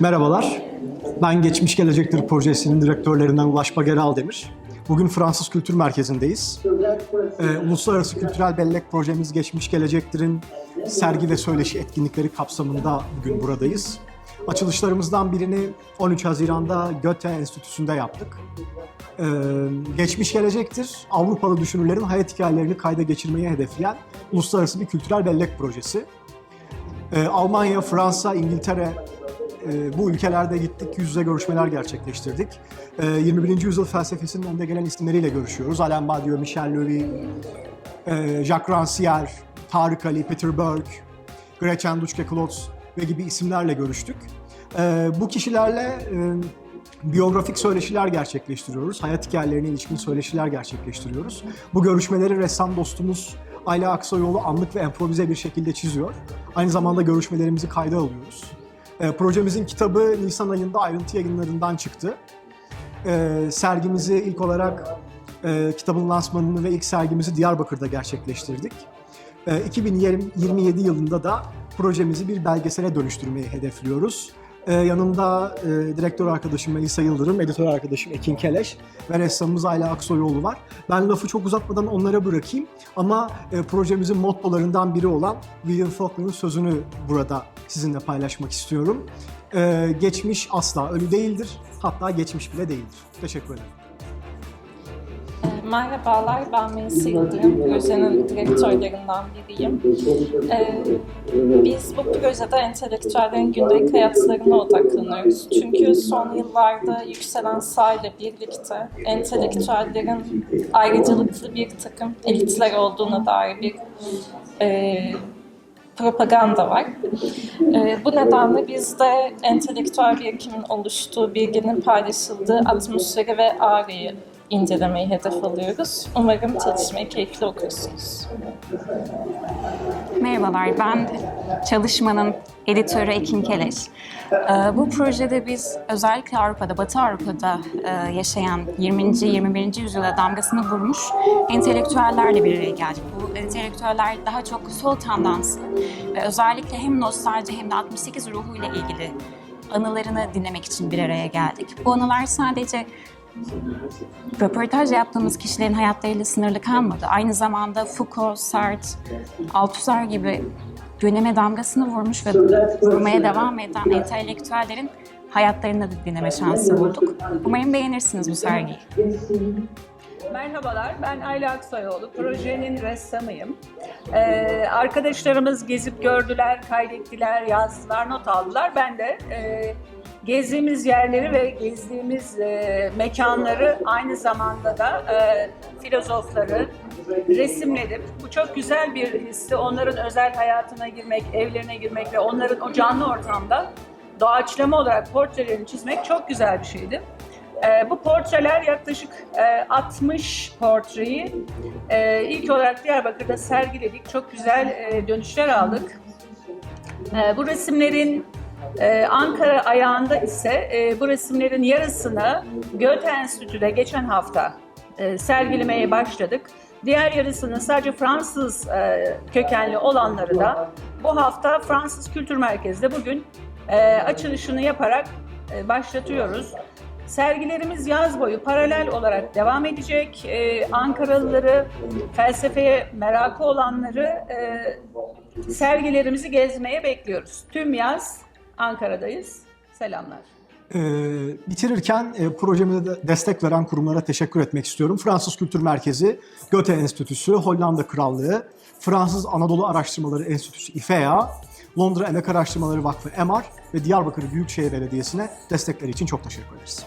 Merhabalar, ben Geçmiş Gelecektir Projesi'nin direktörlerinden Ulaş Bageral Demir. Bugün Fransız Kültür Merkezi'ndeyiz. Ee, Uluslararası Kültürel Bellek Projemiz Geçmiş Gelecektir'in sergi ve söyleşi etkinlikleri kapsamında bugün buradayız. Açılışlarımızdan birini 13 Haziran'da Goethe Enstitüsü'nde yaptık. Ee, Geçmiş Gelecektir, Avrupalı düşünürlerin hayat hikayelerini kayda geçirmeyi hedefleyen uluslararası bir kültürel bellek projesi. Ee, Almanya, Fransa, İngiltere e, bu ülkelerde gittik, yüz yüze görüşmeler gerçekleştirdik. Ee, 21. yüzyıl felsefesinin önde gelen isimleriyle görüşüyoruz. Alain Badiou, Michel Levy, e, Jacques Rancière, Tarık Ali, Peter Burke, Gretchen Dutschke-Klotz ve gibi isimlerle görüştük. Ee, bu kişilerle e, biyografik söyleşiler gerçekleştiriyoruz. Hayat hikayelerine ilişkin söyleşiler gerçekleştiriyoruz. Bu görüşmeleri ressam dostumuz Ayla Aksoyoğlu anlık ve improvize bir şekilde çiziyor. Aynı zamanda görüşmelerimizi kayda alıyoruz. E, projemizin kitabı Nisan ayında ayrıntı yayınlarından çıktı. E, sergimizi ilk olarak e, kitabın lansmanını ve ilk sergimizi Diyarbakır'da gerçekleştirdik. E, 2027 yılında da projemizi bir belgesele dönüştürmeyi hedefliyoruz. E, yanımda e, direktör arkadaşım Melisa Yıldırım, editör arkadaşım Ekin Keleş ve ressamımız Ayla Aksoyoğlu var. Ben lafı çok uzatmadan onlara bırakayım ama e, projemizin mottolarından biri olan William Faulkner'ın sözünü burada sizinle paylaşmak istiyorum. E, geçmiş asla ölü değildir, hatta geçmiş bile değildir. Teşekkür ederim. Merhabalar, ben Melisa Yıldırım, projenin direktörlerinden biriyim. Ee, biz bu projede entelektüellerin gündelik hayatlarına odaklanıyoruz. Çünkü son yıllarda yükselen ile birlikte entelektüellerin ayrıcalıklı bir takım elitler olduğuna dair bir e, propaganda var. Ee, bu nedenle biz de entelektüel birikimin oluştuğu, bilginin paylaşıldığı atmosferi ve ağrıyı incelemeyi hedef alıyoruz. Umarım çalışmayı keyifli okursunuz. Merhabalar, ben çalışmanın editörü Ekin Keleş. Ee, Bu projede biz özellikle Avrupa'da, Batı Avrupa'da e, yaşayan 20. 21. yüzyıla damgasını vurmuş entelektüellerle bir araya geldik. Bu entelektüeller daha çok sol tandanslı ve özellikle hem nostalji hem de 68 ruhuyla ilgili anılarını dinlemek için bir araya geldik. Bu anılar sadece röportaj yaptığımız kişilerin hayatlarıyla sınırlı kalmadı. Aynı zamanda Foucault, Sartre, Althusser gibi döneme damgasını vurmuş ve vurmaya devam eden entelektüellerin hayatlarını da dinleme şansı bulduk. Umarım beğenirsiniz bu sergiyi. Merhabalar, ben Ayla Aksayoğlu. Projenin ressamıyım. Ee, arkadaşlarımız gezip gördüler, kaydettiler, yazdılar, not aldılar. Ben de e, gezdiğimiz yerleri ve gezdiğimiz e, mekanları aynı zamanda da e, filozofları resimledim. Bu çok güzel bir histi. Onların özel hayatına girmek, evlerine girmek ve onların o canlı ortamda doğaçlama olarak portrelerini çizmek çok güzel bir şeydi. Ee, bu portreler yaklaşık e, 60 portreyi e, ilk olarak Diyarbakır'da sergiledik. Çok güzel e, dönüşler aldık. E, bu resimlerin e, Ankara ayağında ise e, bu resimlerin yarısını Goethe Enstitü'de geçen hafta e, sergilemeye başladık. Diğer yarısını sadece Fransız e, kökenli olanları da bu hafta Fransız Kültür Merkezi'nde bugün e, açılışını yaparak e, başlatıyoruz. Sergilerimiz yaz boyu paralel olarak devam edecek. Ee, Ankaralıları, felsefeye merakı olanları e, sergilerimizi gezmeye bekliyoruz. Tüm yaz Ankara'dayız. Selamlar. Ee, bitirirken e, projemize de destek veren kurumlara teşekkür etmek istiyorum. Fransız Kültür Merkezi, Goethe Enstitüsü, Hollanda Krallığı, Fransız Anadolu Araştırmaları Enstitüsü İFEA, Londra Emek Araştırmaları Vakfı EMAR ve Diyarbakır Büyükşehir Belediyesi'ne destekleri için çok teşekkür ederiz.